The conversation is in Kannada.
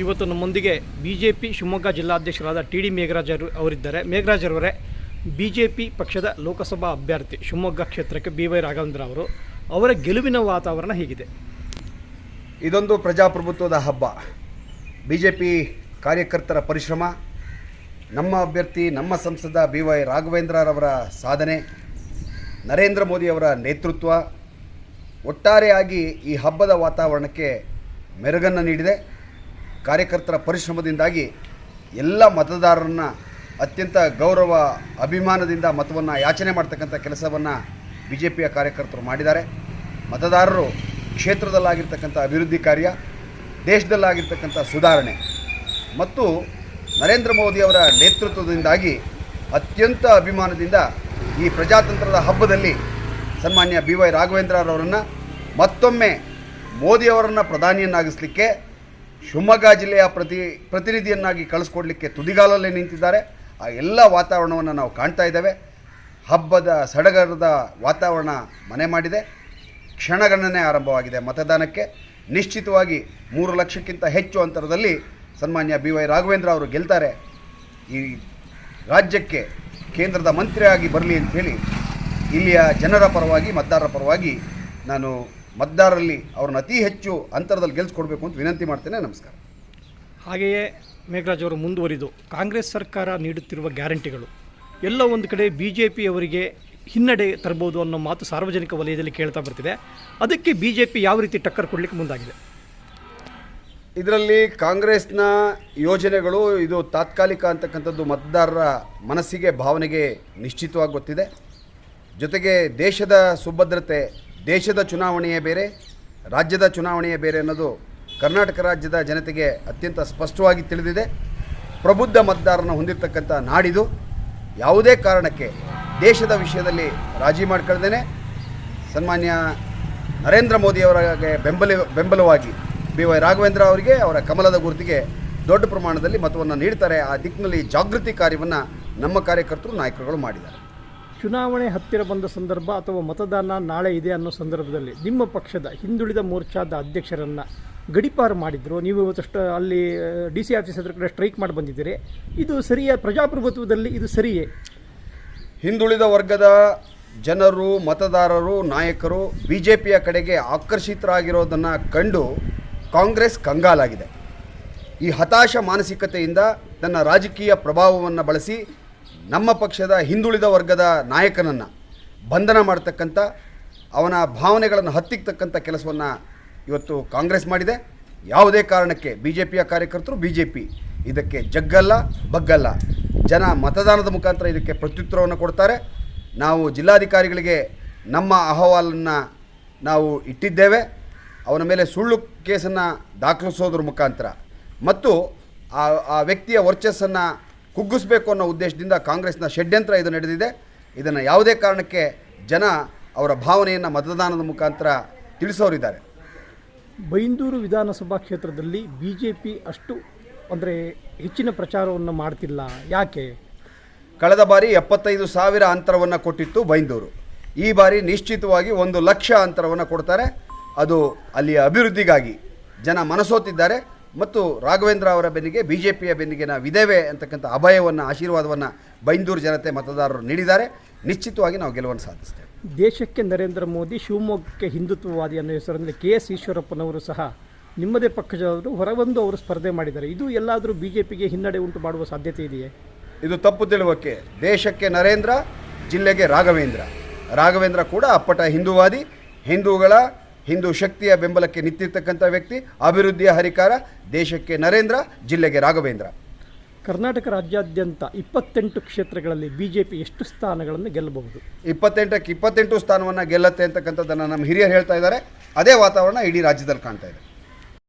ಇವತ್ತು ನಮ್ಮೊಂದಿಗೆ ಬಿ ಜೆ ಪಿ ಶಿವಮೊಗ್ಗ ಜಿಲ್ಲಾಧ್ಯಕ್ಷರಾದ ಟಿ ಡಿ ಮೇಘರಾಜ್ ಅವರು ಅವರಿದ್ದಾರೆ. ಮೇಘರಾಜ್ ಅವರೇ ಬಿ ಜೆ ಪಿ ಪಕ್ಷದ ಲೋಕಸಭಾ ಅಭ್ಯರ್ಥಿ ಶಿವಮೊಗ್ಗ ಕ್ಷೇತ್ರಕ್ಕೆ ಬಿ ವೈ ರಾಘವೇಂದ್ರ ಅವರು, ಅವರ ಗೆಲುವಿನ ವಾತಾವರಣ ಹೀಗಿದೆ. ಇದೊಂದು ಪ್ರಜಾಪ್ರಭುತ್ವದ ಹಬ್ಬ. ಬಿ ಜೆ ಪಿ ಕಾರ್ಯಕರ್ತರ ಪರಿಶ್ರಮ, ನಮ್ಮ ಅಭ್ಯರ್ಥಿ, ನಮ್ಮ ಸಂಸದ ಬಿ ವೈ ರಾಘವೇಂದ್ರರವರ ಸಾಧನೆ, ನರೇಂದ್ರ ಮೋದಿಯವರ ನೇತೃತ್ವ, ಒಟ್ಟಾರೆಯಾಗಿ ಈ ಹಬ್ಬದ ವಾತಾವರಣಕ್ಕೆ ಮೆರುಗನ್ನು ನೀಡಿದೆ. ಕಾರ್ಯಕರ್ತರ ಪರಿಶ್ರಮದಿಂದಾಗಿ ಎಲ್ಲ ಮತದಾರರನ್ನು ಅತ್ಯಂತ ಗೌರವ, ಅಭಿಮಾನದಿಂದ ಮತವನ್ನು ಯಾಚನೆ ಮಾಡ್ತಕ್ಕಂಥ ಕೆಲಸವನ್ನು ಬಿ ಜೆ ಪಿಯ ಕಾರ್ಯಕರ್ತರು ಮಾಡಿದ್ದಾರೆ. ಮತದಾರರು ಕ್ಷೇತ್ರದಲ್ಲಾಗಿರ್ತಕ್ಕಂಥ ಅಭಿವೃದ್ಧಿ ಕಾರ್ಯ, ದೇಶದಲ್ಲಾಗಿರ್ತಕ್ಕಂಥ ಸುಧಾರಣೆ ಮತ್ತು ನರೇಂದ್ರ ಮೋದಿಯವರ ನೇತೃತ್ವದಿಂದಾಗಿ ಅತ್ಯಂತ ಅಭಿಮಾನದಿಂದ ಈ ಪ್ರಜಾತಂತ್ರದ ಹಬ್ಬದಲ್ಲಿ ಸನ್ಮಾನ್ಯ ಬಿ ವೈ ರಾಘವೇಂದ್ರರವರನ್ನು ಮತ್ತೊಮ್ಮೆ ಮೋದಿಯವರನ್ನು ಪ್ರಧಾನಿಯನ್ನಾಗಿಸಲಿಕ್ಕೆ ಶಿವಮೊಗ್ಗ ಜಿಲ್ಲೆಯ ಪ್ರತಿ ಪ್ರತಿನಿಧಿಯನ್ನಾಗಿ ಕಳಿಸ್ಕೊಡ್ಲಿಕ್ಕೆ ತುದಿಗಾಲಲ್ಲೇ ನಿಂತಿದ್ದಾರೆ. ಆ ಎಲ್ಲ ವಾತಾವರಣವನ್ನು ನಾವು ಕಾಣ್ತಾ ಇದ್ದೇವೆ. ಹಬ್ಬದ ಸಡಗರದ ವಾತಾವರಣ ಮನೆ ಮಾಡಿದೆ. ಕ್ಷಣಗಣನೆ ಆರಂಭವಾಗಿದೆ ಮತದಾನಕ್ಕೆ. ನಿಶ್ಚಿತವಾಗಿ ಮೂರು ಲಕ್ಷಕ್ಕಿಂತ ಹೆಚ್ಚು ಅಂತರದಲ್ಲಿ ಸನ್ಮಾನ್ಯ ಬಿ ವೈ ರಾಘವೇಂದ್ರ ಅವರು ಗೆಲ್ತಾರೆ. ಈ ರಾಜ್ಯಕ್ಕೆ ಕೇಂದ್ರದ ಮಂತ್ರಿಯಾಗಿ ಬರಲಿ ಅಂತ ಹೇಳಿ ಇಲ್ಲಿಯ ಜನರ ಪರವಾಗಿ, ಮತದಾರರ ಪರವಾಗಿ ನಾನು ಮತದಾರರಲ್ಲಿ ಅವ್ರನ್ನ ಅತಿ ಹೆಚ್ಚು ಅಂತರದಲ್ಲಿ ಗೆಲ್ಸ್ಕೊಡ್ಬೇಕು ಅಂತ ವಿನಂತಿ ಮಾಡ್ತೇನೆ. ನಮಸ್ಕಾರ. ಹಾಗೆಯೇ ಮೇಘರಾಜ್ ಅವರು ಮುಂದುವರಿದು. ಕಾಂಗ್ರೆಸ್ ಸರ್ಕಾರ ನೀಡುತ್ತಿರುವ ಗ್ಯಾರಂಟಿಗಳು. ಎಲ್ಲ ಒಂದು ಕಡೆ ಬಿ ಜೆ ಪಿಯವರಿಗೆ ಹಿನ್ನಡೆ ತರಬಹುದು ಅನ್ನೋ ಮಾತು ಸಾರ್ವಜನಿಕ ವಲಯದಲ್ಲಿ ಕೇಳ್ತಾ ಬರ್ತಿದೆ. ಅದಕ್ಕೆ ಬಿ ಜೆ ಪಿ ಯಾವ ರೀತಿ ಟಕ್ಕರ್ ಕೊಡಲಿಕ್ಕೆ ಮುಂದಾಗಿದೆ? ಇದರಲ್ಲಿ ಕಾಂಗ್ರೆಸ್ನ ಯೋಜನೆಗಳು ಇದು ತಾತ್ಕಾಲಿಕ ಅಂತಕ್ಕಂಥದ್ದು ಮತದಾರರ ಮನಸ್ಸಿಗೆ ಭಾವನೆಗೆ ನಿಶ್ಚಿತವಾಗಿ ಗೊತ್ತಿದೆ. ಜೊತೆಗೆ ದೇಶದ ಸುಭದ್ರತೆ ದೇಶದ ಚುನಾವಣೆಯೇ ಬೇರೆ, ರಾಜ್ಯದ ಚುನಾವಣೆಯೇ ಬೇರೆ ಅನ್ನೋದು ಕರ್ನಾಟಕ ರಾಜ್ಯದ ಜನತೆಗೆ ಅತ್ಯಂತ ಸ್ಪಷ್ಟವಾಗಿ ತಿಳಿದಿದೆ. ಪ್ರಬುದ್ಧ ಮತದಾರನ ಹೊಂದಿರತಕ್ಕಂಥ ನಾಡಿದು ಯಾವುದೇ ಕಾರಣಕ್ಕೆ ದೇಶದ ವಿಷಯದಲ್ಲಿ ರಾಜಿ ಮಾಡ್ಕೊಳ್ದೇನೆ. ಸನ್ಮಾನ್ಯ ನರೇಂದ್ರ ಮೋದಿಯವರಿಗೆ ಬೆಂಬಲ, ಬೆಂಬಲವಾಗಿ ಬಿ ವೈ ರಾಘವೇಂದ್ರ ಅವರಿಗೆ ಅವರ ಕಮಲದ ಗುರುತಿಗೆ ದೊಡ್ಡ ಪ್ರಮಾಣದಲ್ಲಿ ಮತವನ್ನು ನೀಡ್ತಾರೆ. ಆ ದಿಕ್ಕಿನಲ್ಲಿ ಜಾಗೃತಿ ಕಾರ್ಯವನ್ನು ನಮ್ಮ ಕಾರ್ಯಕರ್ತರು, ನಾಯಕರುಗಳು ಮಾಡಿದ್ದಾರೆ. ಚುನಾವಣೆ ಹತ್ತಿರ ಬಂದ ಸಂದರ್ಭ ಅಥವಾ ಮತದಾನ ನಾಳೆ ಇದೆ ಅನ್ನೋ ಸಂದರ್ಭದಲ್ಲಿ ನಿಮ್ಮ ಪಕ್ಷದ ಹಿಂದುಳಿದ ಮೋರ್ಚಾದ ಅಧ್ಯಕ್ಷರನ್ನು ಗಡಿಪಾರು ಮಾಡಿದ್ರು. ನೀವು ಇವತ್ತಷ್ಟು ಅಲ್ಲಿ ಡಿ ಸಿ ಆಫೀಸ್ ಹತ್ರ ಕಡೆ ಸ್ಟ್ರೈಕ್ ಮಾಡಿ ಬಂದಿದ್ದೀರಿ. ಇದು ಸರಿಯೇ? ಪ್ರಜಾಪ್ರಭುತ್ವದಲ್ಲಿ ಇದು ಸರಿಯೇ? ಹಿಂದುಳಿದ ವರ್ಗದ ಜನರು, ಮತದಾರರು, ನಾಯಕರು ಬಿ ಜೆ ಪಿಯ ಕಡೆಗೆ ಆಕರ್ಷಿತರಾಗಿರೋದನ್ನು ಕಂಡು ಕಾಂಗ್ರೆಸ್ ಕಂಗಾಲಾಗಿದೆ. ಈ ಹತಾಶ ಮಾನಸಿಕತೆಯಿಂದ ತನ್ನ ರಾಜಕೀಯ ಪ್ರಭಾವವನ್ನು ಬಳಸಿ ನಮ್ಮ ಪಕ್ಷದ ಹಿಂದುಳಿದ ವರ್ಗದ ನಾಯಕನನ್ನು ಬಂಧನ ಮಾಡ್ತಕ್ಕಂಥ, ಅವನ ಭಾವನೆಗಳನ್ನು ಹತ್ತಿಕ್ತಕ್ಕಂಥ ಕೆಲಸವನ್ನು ಇವತ್ತು ಕಾಂಗ್ರೆಸ್ ಮಾಡಿದೆ. ಯಾವುದೇ ಕಾರಣಕ್ಕೆ ಬಿ ಜೆ ಪಿಯ ಕಾರ್ಯಕರ್ತರು ಬಿ ಜೆ ಪಿ ಇದಕ್ಕೆ ಜಗ್ಗಲ್ಲ, ಬಗ್ಗಲ್ಲ. ಜನ ಮತದಾನದ ಮುಖಾಂತರ ಇದಕ್ಕೆ ಪ್ರತ್ಯುತ್ತರವನ್ನು ಕೊಡ್ತಾರೆ. ನಾವು ಜಿಲ್ಲಾಧಿಕಾರಿಗಳಿಗೆ ನಮ್ಮ ಅಹವಾಲನ್ನು ನಾವು ಇಟ್ಟಿದ್ದೇವೆ. ಅವನ ಮೇಲೆ ಸುಳ್ಳು ಕೇಸನ್ನು ದಾಖಲಿಸೋದ್ರ ಮುಖಾಂತರ. ಮತ್ತು ಆ ಆ ವ್ಯಕ್ತಿಯ ವರ್ಚಸ್ಸನ್ನು ಕುಗ್ಗಿಸ್ಬೇಕು ಅನ್ನೋ ಉದ್ದೇಶದಿಂದ ಕಾಂಗ್ರೆಸ್ನ ಷಡ್ಯಂತ್ರ ಇದು ನಡೆದಿದೆ. ಇದನ್ನು ಯಾವುದೇ ಕಾರಣಕ್ಕೆ ಜನ ಅವರ ಭಾವನೆಯನ್ನು ಮತದಾನದ ಮುಖಾಂತರ ತಿಳಿಸೋರಿದ್ದಾರೆ. ಬೈಂದೂರು ವಿಧಾನಸಭಾ ಕ್ಷೇತ್ರದಲ್ಲಿ ಬಿ ಜೆ ಪಿ ಅಷ್ಟು ಅಂದರೆ ಹೆಚ್ಚಿನ ಪ್ರಚಾರವನ್ನು ಮಾಡ್ತಿಲ್ಲ. ಯಾಕೆ? ಕಳೆದ ಬಾರಿ ಎಪ್ಪತ್ತೈದು ಸಾವಿರ ಅಂತರವನ್ನು ಕೊಟ್ಟಿತ್ತು ಬೈಂದೂರು. ಈ ಬಾರಿ ನಿಶ್ಚಿತವಾಗಿ ಒಂದು ಲಕ್ಷ ಅಂತರವನ್ನು ಕೊಡ್ತಾರೆ. ಅದು ಅಲ್ಲಿಯ ಅಭಿವೃದ್ಧಿಗಾಗಿ ಜನ ಮನಸೋತಿದ್ದಾರೆ. ಮತ್ತು ರಾಘವೇಂದ್ರ ಅವರ ಬೆನ್ನಿಗೆ ಬಿ ಜೆ ಪಿಯ ಬೆನ್ನಿಗೆ ನಾವಿದ್ದೇವೆ ಅಂತಕ್ಕಂಥ ಅಭಯವನ್ನು ಆಶೀರ್ವಾದವನ್ನು ಬೈಂದೂರು ಜನತೆ ಮತದಾರರು ನೀಡಿದ್ದಾರೆ. ನಿಶ್ಚಿತವಾಗಿ ನಾವು ಗೆಲುವನ್ನು ಸಾಧಿಸ್ತೇವೆ. ದೇಶಕ್ಕೆ ನರೇಂದ್ರ ಮೋದಿ ಶಿವಮೊಗ್ಗಕ್ಕೆ ಹಿಂದುತ್ವವಾದಿ ಅನ್ನೋ ಹೆಸರಿನಲ್ಲಿ ಕೆ ಎಸ್ ಈಶ್ವರಪ್ಪನವರು ಸಹ ನಿಮ್ಮದೇ ಪಕ್ಷದವರು ಹೊರಬಂದು ಅವರು ಸ್ಪರ್ಧೆ ಮಾಡಿದ್ದಾರೆ. ಇದು ಎಲ್ಲಾದರೂ ಬಿ ಜೆ ಪಿಗೆ ಹಿನ್ನಡೆ ಉಂಟು ಮಾಡುವ ಸಾಧ್ಯತೆ ಇದೆಯೇ? ಇದು ತಪ್ಪು ತಿಳುವಕ್ಕೆ ದೇಶಕ್ಕೆ ನರೇಂದ್ರ ಜಿಲ್ಲೆಗೆ ರಾಘವೇಂದ್ರ. ರಾಘವೇಂದ್ರ ಕೂಡ ಅಪ್ಪಟ ಹಿಂದೂವಾದಿ. ಹಿಂದೂಗಳ ಹಿಂದೂ ಶಕ್ತಿಯ ಬೆಂಬಲಕ್ಕೆ ನಿಂತಿರ್ತಕ್ಕಂಥ ವ್ಯಕ್ತಿ ಅಭಿವೃದ್ಧಿಯ ಹರಿಕಾರ ದೇಶಕ್ಕೆ ನರೇಂದ್ರ ಜಿಲ್ಲೆಗೆ ರಾಘವೇಂದ್ರ. ಕರ್ನಾಟಕ ರಾಜ್ಯಾದ್ಯಂತ ಇಪ್ಪತ್ತೆಂಟು ಕ್ಷೇತ್ರಗಳಲ್ಲಿ ಬಿ ಜೆ ಪಿ ಎಷ್ಟು ಸ್ಥಾನಗಳನ್ನು ಗೆಲ್ಲಬಹುದು? ಇಪ್ಪತ್ತೆಂಟಕ್ಕೆ ಇಪ್ಪತ್ತೆಂಟು ಸ್ಥಾನವನ್ನು ಗೆಲ್ಲತ್ತೆ ಅಂತಕ್ಕಂಥದ್ದನ್ನು ನಮ್ಮ ಹಿರಿಯರು ಹೇಳ್ತಾ ಇದ್ದಾರೆ. ಅದೇ ವಾತಾವರಣ ಇಡೀ ರಾಜ್ಯದಲ್ಲಿ ಕಾಣ್ತಾ ಇದೆ.